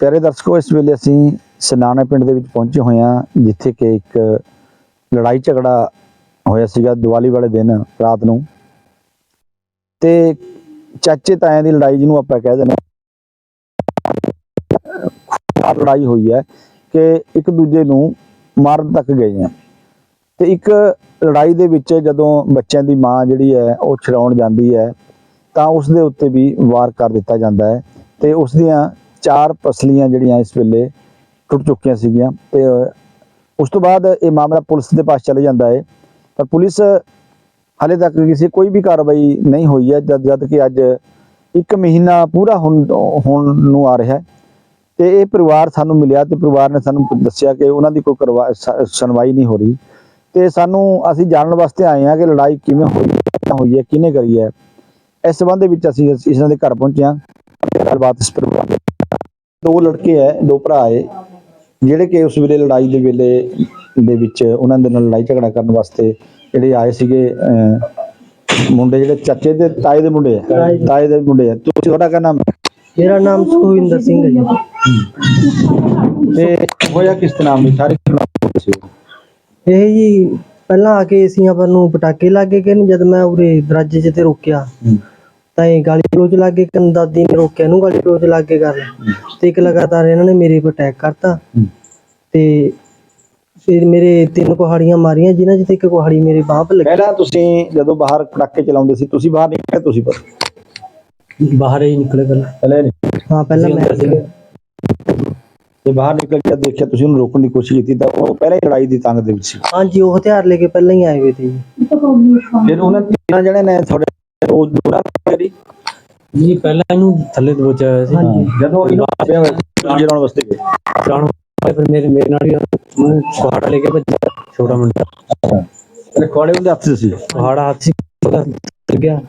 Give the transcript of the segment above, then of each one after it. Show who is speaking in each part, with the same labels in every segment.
Speaker 1: ਪਿਆਰੇ ਦਰਸ਼ਕੋ, ਇਸ ਵੇਲੇ ਅਸੀਂ ਸਨਾਣਾ ਪਿੰਡ ਦੇ ਵਿੱਚ ਪਹੁੰਚੇ ਹੋਏ ਹਾਂ, ਜਿੱਥੇ ਕਿ ਇੱਕ ਲੜਾਈ ਝਗੜਾ ਹੋਇਆ ਸੀਗਾ ਦੀਵਾਲੀ ਵਾਲੇ ਦਿਨ, ਰਾਤ ਨੂੰ। ਤੇ ਚਾਚੇ ਤਾਇਆਂ ਦੀ ਲੜਾਈ ਜਿਹਨੂੰ ਆਪਾਂ ਕਹਿ ਦਿੰਦੇ ਹਾਂ, ਲੜਾਈ ਹੋਈ ਹੈ ਕਿ ਇੱਕ ਦੂਜੇ ਨੂੰ ਮਾਰਨ ਤੱਕ ਗਏ ਆ ਤੇ ਇੱਕ ਲੜਾਈ ਦੇ ਵਿੱਚ ਜਦੋਂ ਬੱਚਿਆਂ ਦੀ ਮਾਂ ਜਿਹੜੀ ਹੈ, ਉਹ ਛਡਾਉਣ ਜਾਂਦੀ ਹੈ, ਤਾਂ ਉਸ ਦੇ ਉੱਤੇ ਵੀ ਵਾਰ ਕਰ ਦਿੱਤਾ ਜਾਂਦਾ ਹੈ। ਤੇ ਉਸ ਦੀਆਂ ਚਾਰ ਪਸਲੀਆਂ ਜਿਹੜੀਆਂ ਇਸ ਵੇਲੇ ਟੁੱਟ ਚੁੱਕੀਆਂ ਸੀਗੀਆਂ ਤੇ ਉਸ ਤੋਂ ਬਾਅਦ ਇਹ ਮਾਮਲਾ ਪੁਲਿਸ ਦੇ ਪਾਸ ਚਲੇ ਜਾਂਦਾ ਹੈ। ਪਰ ਪੁਲਿਸ ਹਾਲੇ ਤੱਕ ਕਿਸੇ ਕੋਈ ਵੀ ਕਾਰਵਾਈ ਨਹੀਂ ਹੋਈ ਹੈ, ਜਦ ਜਦ ਕਿ ਅੱਜ ਇੱਕ ਮਹੀਨਾ ਪੂਰਾ ਹੋਣ ਨੂੰ ਆ ਰਿਹਾ ਹੈ। ਤੇ ਇਹ ਪਰਿਵਾਰ ਸਾਨੂੰ ਮਿਲਿਆ ਤੇ ਪਰਿਵਾਰ ਨੇ ਸਾਨੂੰ ਦੱਸਿਆ ਕਿ ਉਹਨਾਂ ਦੀ ਕੋਈ ਕਰਵਾ- ਸੁਣਵਾਈ ਨਹੀਂ ਹੋ ਰਹੀ। ਤੇ ਸਾਨੂੰ ਅਸੀਂ ਜਾਣਨ ਵਾਸਤੇ ਆਏ ਹਾਂ ਕਿ ਲੜਾਈ ਕਿਵੇਂ ਹੋਈ ਹੋਈ ਹੈ, ਕਿਹਨੇ ਕਰੀ ਹੈ। ਇਸ ਸੰਬੰਧ ਵਿੱਚ ਅਸੀਂ ਇਸ- ਇਹਨਾਂ ਦੇ ਘਰ ਪਹੁੰਚੇ ਹਾਂ। ਗੱਲਬਾਤ ਇਸ ਪਰਿਵਾਰ ਦੇ ਦੋ ਲੜਕੇ ਹੈ ਦੋ ਭਰਾ ਹੈ ਜਿਹੜੇ ਕਿ ਉਸ ਵੇਲੇ ਲੜਾਈ ਦੇ ਵੇਲੇ ਦੇ ਵਿੱਚ ਉਹਨਾਂ ਦੇ ਨਾਲ ਲੜਾਈ ਝਗੜਾ ਕਰਨ ਵਾਸਤੇ ਜਿਹੜੇ ਆਏ ਸੀਗੇ ਮੁੰਡੇ ਜਿਹੜੇ ਚਾਚੇ ਦੇ ਤਾਏ ਦੇ ਮੁੰਡੇ ਆ ਤਾਏ ਦੇ। ਮੁੰਡੇ ਤੁਸੀਂ ਤੁਹਾਡਾ ਕੀ ਨਾਮ ਹੈ?
Speaker 2: ਮੇਰਾ ਨਾਮ ਸੁਖਵਿੰਦਰ ਸਿੰਘ ਹੈ ਜੀ।
Speaker 1: ਤੇ ਹੋਇਆ ਕਿਸ ਨਾਮ ਦੀ ਸਾਰੇ
Speaker 2: ਇਹ ਜੀ ਪਹਿਲਾਂ ਆ ਕੇ ਏਸੀਆਂ ਪਰ ਨੂੰ ਪਟਾਕੇ ਲੱਗੇ ਕਿ ਜਦ ਮੈਂ ਉਰੇ ਦਰਵਾਜ਼ੇ 'ਚ ਤੇ ਰੋਕਿਆ। ਤਾਂ ਇਹ ਗਾਲੀ ਗਲੋਚ ਲੱਗੇ ਕਰਨ ਦਾਦੀ ਨੇ ਰੋਕਿਆ ਇਹਨੂੰ ਗਾਲੀ ਗਲੋਚ ਲੱਗੇ ਕਰ ਤੇ ਇੱਕ ਲਗਾਤਾਰ ਇਹਨਾਂ ਨੇ ਮੇਰੇ 'ਤੇ ਅਟੈਕ ਕਰਤਾ। ਤੇ ਫਿਰ ਮੇਰੇ ਤਿੰਨ ਕੁਹਾੜੀਆਂ ਮਾਰੀਆਂ ਜਿਨ੍ਹਾਂ 'ਚ ਤੇ ਇੱਕ ਕੁਹਾੜੀ ਮੇਰੇ ਬਾਹ 'ਤੇ ਲੱਗੀ।
Speaker 1: ਪਹਿਲਾਂ ਤੁਸੀਂ ਜਦੋਂ ਬਾਹਰ ਪਟਾਕੇ ਚਲਾਉਂਦੇ ਸੀ ਤੁਸੀਂ ਬਾਹਰ ਨਿਕਲੇ ਤੁਸੀਂ ਪਰ
Speaker 2: ਬਾਹਰ ਹੀ ਨਿਕਲੇ ਪਹਿਲਾਂ।
Speaker 1: ਪਹਿਲੇ ਨਹੀਂ
Speaker 2: ਹਾਂ ਪਹਿਲਾਂ ਮੈਂ।
Speaker 1: ਤੇ ਬਾਹਰ ਨਿਕਲ ਕੇ ਦੇਖਿਆ ਤੁਸੀਂ ਉਹਨੂੰ ਰੋਕਣ ਦੀ ਕੋਸ਼ਿਸ਼ ਕੀਤੀ ਤਾਂ ਉਹ ਪਹਿਲਾਂ ਹੀ ਲੜਾਈ ਦੀ ਤੰਗ ਦੇ ਵਿੱਚ ਸੀ।
Speaker 2: ਹਾਂਜੀ ਉਹ ਹਥਿਆਰ ਲੈ ਕੇ ਪਹਿਲਾਂ ਹੀ ਆਏ ਹੋਏ ਜੀ
Speaker 1: ਫਿਰ ਉਹਨਾਂ ਤਿੰਨਾਂ ਜਣੇ ਨੇ ਤੁਹਾਡੇ ਉਹ ਦੋਨਾਂ ਕਰੀ
Speaker 3: ਜੀ ਪਹਿਲਾਂ ਇਹਨੂੰ ਥੱਲੇ ਦਬੋਚਿਆ ਹੋਇਆ ਸੀ।
Speaker 1: ਜਦੋਂ ਇਹਨੂੰ ਆਪਿਆ ਹੋਇਆ ਸੀ ਜਰਾਉਣ ਵਾਸਤੇ। ਗਏ
Speaker 3: ਵਾਲੇ ਫਿਰ ਮੇਰੇ ਮੇਰੇ ਨਾਲ ਹੀ ਕੁਹਾੜਾ ਲੈ ਕੇ ਭੱਜਿਆ। ਛੋਟਾ ਮੁੰਡਾ।
Speaker 1: ਤੇ ਕੋੜੇ ਉਹਦੇ ਹੱਥ 'ਚ ਸੀ
Speaker 3: ਕੁਹਾੜਾ ਹੱਥ ਸੀ। ਉਹਦਾ ਲੱਗ ਗਿਆ।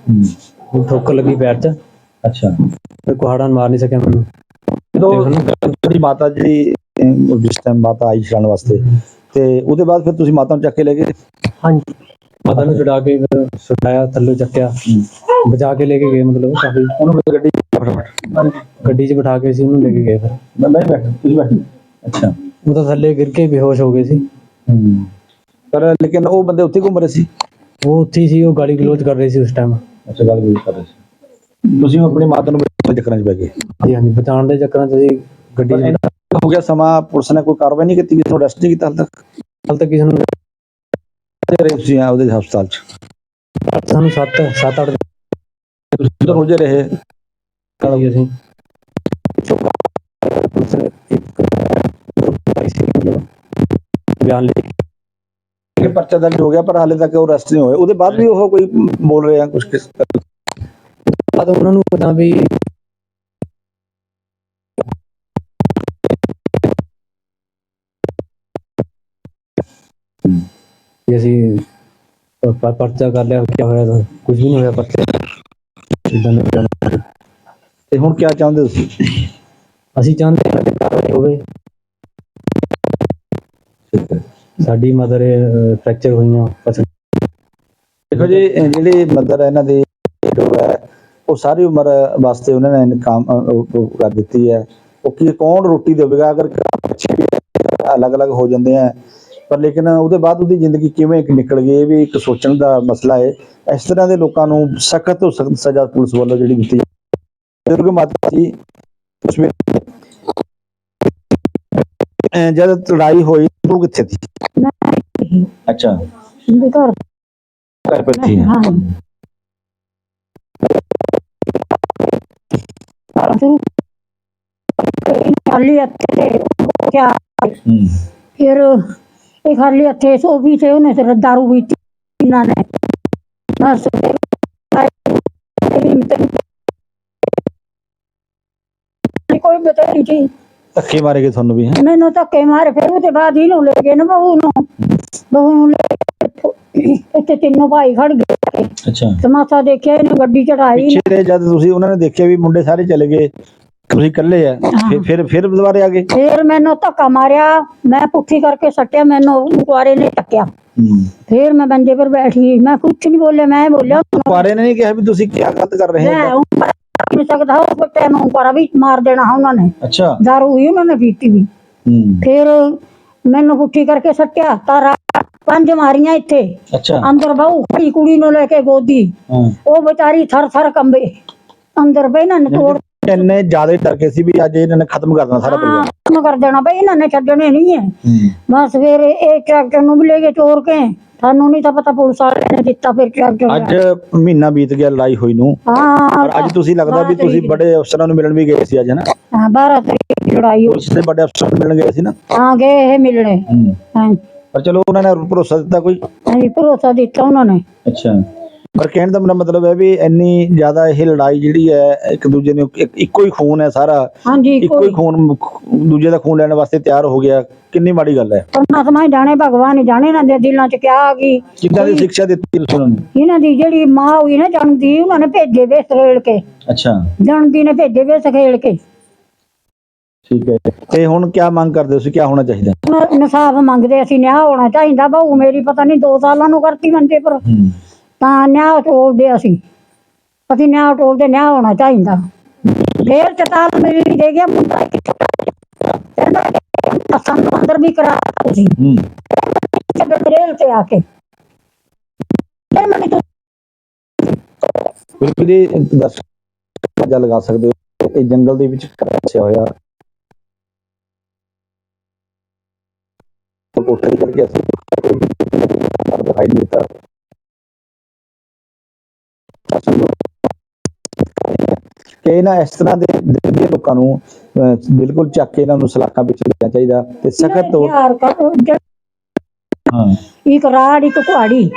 Speaker 3: ਉਹ ਠੋਕਰ ਲੱਗੀ ਪੈਰ 'ਚ।
Speaker 1: ਅੱਛਾ।
Speaker 3: ਫਿਰ ਕੁਹਾੜਾ ਮਾਰ ਨਹੀਂ ਸਕਿਆ ਮੈਨੂੰ।
Speaker 1: ਜਦੋਂ ਜਿਹੜੀ ਮਾਤਾ ਜਿਹੜੀ ਅਹ, ਜਿਸ ਟਾਈਮ ਮਾਤਾ ਆਈ ਛਡਾਉਣ ਵਾਸਤੇ ਤੇ ਉਹਦੇ ਬਾਅਦ ਫਿਰ ਤੁਸੀਂ ਮਾਤਾ ਨੂੰ ਚੱਕ ਕੇ ਲੈ ਗਏ?
Speaker 2: ਹਾਂਜੀ।
Speaker 3: ਮਾਤਾ ਨੂੰ ਛੁਡਾ ਕੇ ਫਿਰ ਸੁਟਾਇਆ ਥੱਲੇ ਚੱਕਿਆ ਬਚਾ ਕੇ ਲੈ ਕੇ ਗਏ ਮਤਲਬ ਕਾਫੀ।
Speaker 1: ਉਹਨੂੰ ਫਿਰ ਗੱਡੀ 'ਚ ਫਟਾਫਟ
Speaker 3: ਗੱਡੀ 'ਚ ਬਿਠਾ ਕੇ ਸੀ ਉਹਨੂੰ ਲੈ ਕੇ ਗਏ ਫਿਰ।
Speaker 1: ਮੈਂ ਨਹੀਂ ਬੈਠ ਤੁਸੀਂ ਬੈਠ। ਅੱਛਾ।
Speaker 3: ਉਹ ਤਾਂ ਥੱਲੇ ਗਿਰ ਕੇ ਬੇਹੋਸ਼ ਹੋ ਗਏ ਸੀ।
Speaker 1: ਪਰ ਲੇਕਿਨ ਉਹ ਬੰਦੇ ਉੱਥੇ ਘੁੰਮ ਰਹੇ ਸੀ?
Speaker 3: ਉਹ ਉੱਥੇ ਸੀ ਉਹ ਗਾਲੀ ਗਲੋਚ ਕਰ ਰਹੇ ਸੀ ਉਸ ਟਾਈਮ
Speaker 1: ਅੱਛਾ ਗੱਲ ਵੀ ਕਰ ਰਹੇ ਸੀ। ਤੁਸੀਂ ਆਪਣੀ ਮਾਤਾ ਨੂੰ ਬਚਾਉਣ ਦੇ ਚੱਕਰਾਂ 'ਚ ਪੈ ਗਏ?
Speaker 3: ਜੀ ਹਾਂਜੀ ਬਚਾਉਣ ਦੇ ਚੱਕਰਾਂ 'ਚ ਅਸੀਂ ਗੱਡੀ 'ਚ
Speaker 1: ਹੋ ਗਿਆ ਸਮਾਂ ਪੁਲਿਸ ਨੇ ਕੋਈ ਕਾਰਵਾਈ ਨਹੀਂ ਕੀਤੀ ਨੂੰ ਅਰੈਸਟ ਨਹੀਂ ਕੀਤਾ ਹਾਲ ਤੱਕ?
Speaker 3: ਹਾਲ ਤੱਕ ਕਿਸੇ ਨੂੰ
Speaker 1: ਤੇ ਰਹੇ ਤੁਸੀਂ ਆ ਉਹਦੇ ਹਸਪਤਾਲ 'ਚ?
Speaker 3: ਸਾਨੂੰ 7 7 8
Speaker 1: ਤੁਸੀਂ ਤਾਂ ਰੋਜੇ ਰਹੇ
Speaker 3: ਕਾਲੀ ਅਸੀਂ ਇੱਕ ਆਈ ਸੀ ਮਤਲਬ ਬਿਆਨ ਲਿਖ
Speaker 1: ਕਿ। ਪਰਚਾ ਦਰਜ ਹੋ ਗਿਆ ਪਰ ਹਾਲੇ ਤੱਕ ਉਹ ਅਰੈਸਟ ਨਹੀਂ ਹੋਏ। ਉਹਦੇ ਬਾਅਦ ਵੀ ਉਹ ਕੋਈ ਬੋਲ ਰਹੇ ਆ ਕੁਝ ਕਿਸ
Speaker 3: ਬਾਅਦ ਉਹਨਾਂ ਨੂੰ ਪਤਾ ਵੀ ਵੀ ਅਸੀਂ ਪ- ਪਰਚਾ ਕਰ ਲਿਆ ਕੀ ਹੋਇਆ ਤਾਂ? ਕੁਝ ਵੀ ਨਹੀਂ ਹੋਇਆ ਪਰਚੇ। ਇਦਾਂ ਦਾ ਬਿਆਨ।
Speaker 1: ਤੇ ਹੁਣ ਕੀ ਚਾਹੁੰਦੇ ਤੁਸੀਂ?
Speaker 3: ਅਸੀਂ ਚਾਹੁੰਦੇ ਹਾਂ ਕਿ ਕਾਰਵਾਈ ਹੋਵੇ। ਸਾਡੀ ਮਦਰ ਫ੍ਰੈਕਚਰ ਹੋਈਆਂ। ਪਸੰਦ
Speaker 1: ਦੇਖੋ ਜੀ ਇਹ ਜਿਹੜੇ ਮਦਰ ਇਹਨਾਂ ਦੇ ਜੋ ਹੈ ਉਹ ਸਾਰੀ ਉਮਰ ਵਾਸਤੇ ਉਹਨਾਂ ਨੇ ਕੰਮ ਅਹ, ਉਹ- ਉਹ ਕਰ ਦਿੱਤੀ ਹੈ। ਉਹ ਕੀ ਕੌਣ ਰੋਟੀ ਦੇਵੇਗਾ? ਅਗਰ ਬੱਚੇ ਵੀ ਅਲੱਗ-ਅਲੱਗ ਹੋ ਜਾਂਦੇ ਆ ਪਰ ਲੇਕਿਨ ਉਹਦੇ ਬਾਅਦ ਉਹਦੀ ਜ਼ਿੰਦਗੀ ਕਿਵੇਂ ਨਿਕਲ ਗਈ ਇਹ ਵੀ ਇੱਕ ਸੋਚਣ ਦਾ ਮਸਲਾ ਹੈ। ਇਸ ਤਰ੍ਹਾਂ ਦੇ ਲੋਕਾਂ ਨੂੰ ਸਖਤ ਤੋਂ ਸਖਤ ਸਜ਼ਾ ਪੁਲਿਸ ਵੱਲੋਂ ਜਿਹੜੀ ਦਿੱਤੀ ਜਾਵੇ ਬਜ਼ੁਰਗ ਮਾਤਾ ਜੀ ਉਸ ਜਦ ਲੜਾਈ ਹੋਈ ਉਹ ਕਿੱਥੇ ਸੀ? ਅੱਛਾ।
Speaker 4: ਘਰ।
Speaker 1: ਘਰ ਪਰ ਸੀ।
Speaker 4: ਹਾਂ। ਹੱਥੇ ਕਿਆ
Speaker 1: ਹੂੰ।
Speaker 4: ਫਿਰ ਇਹ ਖਾਲੀ ਹੱਥੇ ਸੋ ਵੀ ਤੇ ਉਹਨੇ ਤੇ ਦਾਰੂ ਵੀ ਇਹਨਾਂ ਨੇ। ਬਸ। ਕੋਈ ਬਤਾ ਨਹੀਂ ਸੀ
Speaker 1: ਧੱਕੇ ਮਾਰੇ ਗਏ ਤੁਹਾਨੂੰ ਵੀ ਹੈ?
Speaker 4: ਮੈਨੂੰ ਧੱਕੇ ਮਾਰੇ ਫਿਰ ਉਹਦੇ ਬਾਅਦ ਇਹਨੂੰ ਲੈ ਗਏ ਨਾ ਬਹੂ ਨੂੰ। ਬਹੂ ਨੂੰ ਲੈ ਇੱਥੇ ਤਿੰਨੋਂ ਭਾਈ ਖੜ ਗਏ।
Speaker 1: ਅੱਛਾ।
Speaker 4: ਤਮਾਸ਼ਾ ਦੇਖਿਆ ਇਹਨੇ ਗੱਡੀ ਚੜਾਈ
Speaker 1: ਪਿੱਛੇ ਜਦ ਤੁਸੀਂ ਉਹਨਾਂ ਨੇ ਦੇਖਿਆ ਵੀ ਮੁੰਡੇ ਸਾਰੇ ਚਲੇ ਗਏ। ਤੁਸੀਂ ਇਕੱਲੇ ਆ ਫਿਰ ਫਿਰ ਫਿਰ ਦੁਬਾਰੇ ਆ ਗਏ?
Speaker 4: ਫੇਰ ਮੈਨੂੰ ਧੱਕਾ ਮਾਰਿਆ ਮੈਂ ਪੁੱਠੀ ਕਰਕੇ ਸੱਟਿਆ ਮੈਨੂੰ ਕੁਆਰੇ ਨੇ ਟੱਕਿਆ। ਫੇਰ ਮੈਂ ਬੰਦੇ ਪਰ ਬੈਠੀ ਮੈਂ ਕੁਛ ਨਹੀਂ ਬੋਲਿਆ ਮੈਂ ਬੋਲਿਆ
Speaker 1: ਕੁਆਰੇ ਨੇ ਨਹੀਂ ਕਿਹਾ ਵੀ ਤੁਸੀਂ ਕੀ ਗਲਤ ਕਰ ਰਹੇ
Speaker 4: ਮੈਂ
Speaker 1: ਹੋ
Speaker 4: ਉਹ ਨਹੀਂ ਸਕਦਾ ਉਹ ਟਾਈਮ ਉੱਪਰ ਵੀ ਮਾਰ ਦੇਣਾ ਉਹਨਾਂ ਨੇ।
Speaker 1: ਅੱਛਾ।
Speaker 4: ਦਾਰੂ ਹੀ ਉਹਨਾਂ ਨੇ ਪੀਤੀ ਵੀ।
Speaker 1: ਹੂੰ।
Speaker 4: ਫਿਰ ਮੈਨੂੰ ਪੁੱਠੀ ਕਰਕੇ ਸੱਟਿਆ ਤਾਰਾ ਪੰਜ ਮਾਰੀਆਂ ਇੱਥੇ।
Speaker 1: ਅੱਛਾ।
Speaker 4: ਅੰਦਰ ਬਾਹੂ ਖੜੀ ਕੁੜੀ ਨੂੰ ਲੈ ਕੇ ਗੋਦੀ।
Speaker 1: ਹਾਂ।
Speaker 4: ਉਹ ਵਿਚਾਰੀ ਥਰ ਥਰ ਕੰਬੇ। ਅੰਦਰ ਬਈ ਇਹਨਾਂ ਨੇ ਤੋੜ
Speaker 1: ਇੰਨੇ ਜ਼ਿਆਦਾ ਡਰ ਗਏ ਸੀ ਵੀ ਅੱਜ ਇਹਨਾਂ ਨੇ ਖਤਮ ਕਰ ਦੇਣਾ ਸਾਰਾ
Speaker 4: ਹਾਂ
Speaker 1: ਪਰਿਵਾਰ।
Speaker 4: ਖਤਮ ਕਰ ਦੇਣਾ ਬਈ ਇਹਨਾਂ ਨੇ ਛੱਡਣੇ ਨਹੀਂ ਹੈ। ਬਸ ਫਿਰ ਇਹ ਟਰੈਕਟਰ ਨੂੰ ਵੀ ਲੈ ਕੇ ਚੋਰ ਕੇ ਸਾਨੂੰ ਨਹੀਂ ਤਾਂ ਪਤਾ ਪੁਲਿਸ ਵਾਲਿਆਂ ਨੇ ਦਿੱਤਾ ਫਿਰ ਟਰੈਕਟਰ
Speaker 1: ਅੱਜ ਮਹੀਨਾ ਬੀਤ ਗਿਆ ਲੜਾਈ ਹੋਈ ਨੂੰ।
Speaker 4: ਹਾਂ
Speaker 1: ਪਰ ਅੱਜ ਤੁਸੀਂ ਲੱਗਦਾ ਵੀ ਤੁਸੀਂ ਬੜੇ ਅਫਸਰਾਂ ਨੂੰ ਮਿਲਣ ਵੀ ਗਏ ਸੀ ਅੱਜ ਨਾ?
Speaker 4: ਹਾਂ 12 ਤਰੀਕ ਦੀ ਲੜਾਈ ਹੋਈ।
Speaker 1: ਪੁਲਿਸ ਦੇ ਵੱਡੇ ਅਫਸਰਾਂ ਨੂੰ ਮਿਲਣ ਗਏ ਸੀ ਨਾ?
Speaker 4: ਹਾਂ ਗਏ ਇਹ ਮਿਲਣੇ।
Speaker 1: ਹੂੰ।
Speaker 4: ਹਾਂ।
Speaker 1: ਪਰ ਚਲੋ ਉਹਨਾਂ ਨੇ ਭਰੋਸਾ ਦਿੱਤਾ ਕੋਈ?
Speaker 4: ਹਾਂਜੀ ਭਰੋਸਾ ਦਿੱਤਾ ਉਹਨਾਂ ਨੇ।
Speaker 1: ਅੱਛਾ। ਪਰ ਕਹਿਣ ਦਾ ਮੇਰਾ ਮਤਲਬ ਹੈ ਵੀ ਇੰਨੀ ਜ਼ਿਆਦਾ ਇਹ ਲੜਾਈ ਜਿਹੜੀ ਹੈ ਇੱਕ ਦੂਜੇ ਨੂੰ ਇੱਕ- ਇੱਕੋ ਹੀ ਖੂਨ ਹੈ ਸਾਰਾ।
Speaker 4: ਹਾਂਜੀ
Speaker 1: ਇੱਕੋ ਹੀ
Speaker 4: ਕੋਈ
Speaker 1: ਖੂਨ ਦੂਜੇ ਦਾ ਖੂਨ ਲੈਣ ਵਾਸਤੇ ਤਿਆਰ ਹੋ ਗਿਆ। ਕਿੰਨੀ ਮਾੜੀ ਗੱਲ ਹੈ।
Speaker 4: ਪਰਮਾਤਮਾ ਹੀ ਜਾਣੇ ਭਗਵਾਨ ਹੀ ਜਾਣੇ ਨਾ ਦੇ ਦਿਲਾਂ ਚ ਕਿਆ ਆ ਗਈ।
Speaker 1: ਕਿੱਦਾਂ ਦੀ ਸਿੱਖਿਆ ਦਿੱਤੀ ਤੁਸੀਂ ਉਹਨਾਂ ਨੂੰ?
Speaker 4: ਇਹਨਾਂ ਦੀ ਜਿਹੜੀ ਮਾਂ ਹੋਈ ਨਾ ਜਨਮਦੀ ਉਹਨਾਂ ਨੇ ਭੇਜੇ ਵੇ ਸਖੇੜ ਕੇ।
Speaker 1: ਅੱਛਾ।
Speaker 4: ਜਨਮਦੀ ਨੇ ਭੇਜੇ ਵੇ ਸਖੇੜ ਕੇ।
Speaker 1: ਠੀਕ ਹੈ। ਤੇ ਹੁਣ ਕੀ ਮੰਗ ਕਰਦੇ ਹੋ ਤੁਸੀਂ? ਕੀ ਹੋਣਾ ਚਾਹੀਦਾ?
Speaker 4: ਹੁਣ ਇਨਸਾਫ ਮੰਗਦੇ ਅਸੀਂ ਨਿਆਂ ਹੋਣਾ ਚਾਹੀਦਾ। ਬਹੂ ਮੇਰੀ ਪਤਾ ਨਹੀਂ 2 ਸਾਲਾਂ ਨੂੰ ਕਰਤੀ ਮੰਦੇ ਪਰ।
Speaker 1: ਹੂੰ।
Speaker 4: ਤਾਂ ਨਿਆਂ ਟੋਲਦੇ ਅਸੀਂ। ਅਸੀਂ ਨਿਆਂ ਟੋਲਦੇ ਨਿਆਂ ਹੋਣਾ ਚਾਹੀਦਾ। ਫੇਰ ਚਤਾਲ ਮਿਲੀ ਦੇ ਗਿਆ ਮੁੰਡਾ ਕਹਿੰਦਾ ਅੰਦਰ ਵੀ ਕਰਾ ਤੁਸੀਂ। ਰੇਲ ਤੇ ਆ ਕੇ। ਫਿਰ ਮੈਂ ਤੂੰ
Speaker 1: ਬਿਲਕੁਲ ਜੀ ਦਰਸ਼ਕ ਜਾ ਲਗਾ ਸਕਦੇ ਹੋ। ਇਹ ਜੰਗਲ ਦੇ ਵਿੱਚ ਰੱਖਿਆ ਹੋਇਆ। ਕੋਠੇ ਕਰਕੇ ਅਸੀਂ ਦਿਖਾਈ ਦਿੱਤਾ ਕਿ ਇਹਨਾਂ ਇਸ ਤਰ੍ਹਾਂ ਦੇ ਦੇ ਲੋਕਾਂ ਨੂੰ ਅਹ, ਬਿਲਕੁਲ ਚੱਕ ਕੇ ਇਹਨਾਂ ਨੂੰ ਸਲਾਖਾਂ ਵਿੱਚ ਦੇਣਾ ਚਾਹੀਦਾ ਤੇ ਸਖਤ ਤੋਂ
Speaker 4: ਯਾਰ
Speaker 1: ਹਾਂ।
Speaker 4: ਇੱਕ ਰਾੜ ਇੱਕ ਕੁਹਾੜੀ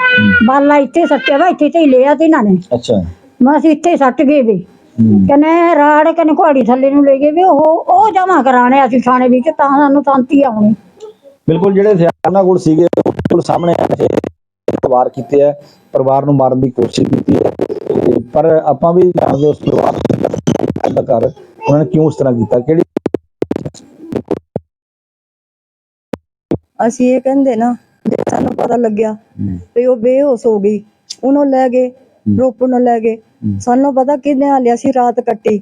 Speaker 4: ਬਾਲਾ ਇੱਥੇ ਸੱਟਿਆ ਵਾ ਇੱਥੇ ਤੇ ਹੀ ਲਿਆ ਤੇ ਇਹਨਾਂ ਨੇ।
Speaker 1: ਅੱਛਾ।
Speaker 4: ਮੈਂ ਅਸੀਂ ਇੱਥੇ ਸੱਟ ਗਏ ਵੇ। ਕਹਿੰਦੇ ਰਾੜ ਕਹਿੰਦੇ ਕੁਹਾੜੀ ਥੱਲੇ ਨੂੰ ਲੈ ਗਏ ਵੇ ਉਹ ਉਹ ਜਮਾ ਕਰਾਣੇ ਅਸੀਂ ਥਾਣੇ ਵਿੱਚ ਤਾਂ ਸਾਨੂੰ ਸ਼ਾਂਤੀ ਆਉਣੀ
Speaker 1: ਬਿਲਕੁਲ ਜਿਹੜੇ ਹਥਿਆਰ ਉਹਨਾਂ ਕੋਲ ਸੀਗੇ ਉਹ ਬਿਲਕੁਲ ਸਾਹਮਣੇ ਆ ਕੇ ਵਾਰ ਕੀਤੇ ਹੈ ਪਰਿਵਾਰ ਨੂੰ ਮਾਰਨ ਦੀ ਕੋਸ਼ਿਸ਼ ਕੀਤੀ ਹੈ ਪਰ ਆਪਾਂ ਵੀ ਜਾਣਦੇ ਉਸ ਪਰਿਵਾਰ ਦਾ ਘਰ ਉਹਨਾਂ ਨੇ ਕਿਉਂ ਉਸ ਤਰ੍ਹਾਂ ਕੀਤਾ? ਕਿਹੜੀ
Speaker 5: ਅਸੀਂ ਇਹ ਕਹਿੰਦੇ ਨਾ ਜੇ ਸਾਨੂੰ ਪਤਾ ਲੱਗਿਆ ਵੀ ਉਹ ਬੇਹੋਸ਼ ਹੋ ਗਈ ਉਹਨੂੰ ਲੈ ਗਏ ਰੋਪੜ ਨੂੰ ਲੈ ਗਏ ਸਾਨੂੰ ਪਤਾ ਕਿੰਨੇ ਹਾਲਿਆ ਸੀ ਰਾਤ ਕੱਟੀ।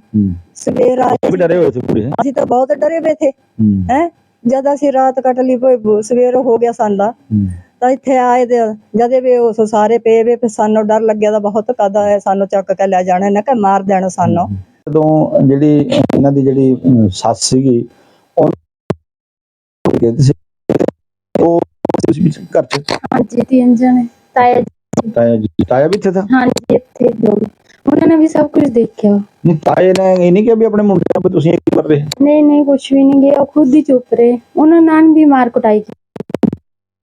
Speaker 5: ਸਵੇਰ ਆਏ
Speaker 1: ਵੀ ਡਰੇ ਹੋਏ ਸੀ ਪੂਰੇ
Speaker 5: ਅਸੀਂ ਤਾਂ ਬਹੁਤ ਡਰੇ ਹੋਏ ਥੇ
Speaker 1: ਹੂੰ।
Speaker 5: ਜਦ ਅਸੀਂ ਰਾਤ ਕੱਟ ਲਈ ਸਵੇਰ ਹੋ ਗਿਆ ਸਾਡਾ ਤਾਂ ਇੱਥੇ ਆਏ ਤੇ ਜਦੇ ਵੀ ਉਸ ਸਾਰੇ ਪਏ ਵੇ ਫਿਰ ਸਾਨੂੰ ਡਰ ਲੱਗਿਆ ਤਾਂ ਬਹੁਤ ਕਦਾ ਹੈ ਸਾਨੂੰ ਚੱਕ ਕੇ ਲੈ ਜਾਣਾ ਨਾ ਕਿ ਮਾਰ ਦੇਣਾ ਸਾਨੂੰ।
Speaker 1: ਜਦੋਂ ਜਿਹੜੀ ਇਹਨਾਂ ਦੀ ਜਿਹੜੀ ਸੱਸ ਸੀਗੀ ਉਹ ਕਹਿੰਦੇ ਸੀ ਉਹ ਤੁਸੀਂ ਵਿੱਚ ਘਰ ਚ?
Speaker 6: ਹਾਂਜੀ ਤਿੰਨ ਜਣੇ। ਤਾਇਆ ਜੀ-
Speaker 1: ਤਾਇਆ ਜੀ। ਤਾਇਆ ਵੀ ਇੱਥੇ ਥਾ
Speaker 6: ਹਾਂਜੀ ਇੱਥੇ ਲੋਕ ਉਹਨਾਂ ਨੇ ਵੀ ਸਭ ਕੁਝ ਦੇਖਿਆ।
Speaker 1: ਨਹੀਂ ਤਾਏ ਨੇ ਇਹ ਨਹੀਂ ਕਿਹਾ ਵੀ ਆਪਣੇ ਮੁੰਡੇ ਨੂੰ ਵੀ ਤੁਸੀਂ ਇਹ ਕੀ ਕਰ ਰਹੇ?
Speaker 6: ਨਹੀਂ ਨਹੀਂ ਕੁਝ ਵੀ ਨਹੀਂ ਗਿਆ ਉਹ ਖੁਦ ਹੀ ਚੁੱਪ ਰਹੇ। ਉਹਨਾਂ ਨਾਲ ਵੀ ਮਾਰ ਕੁਟਾਈ ਕੀਤੀ।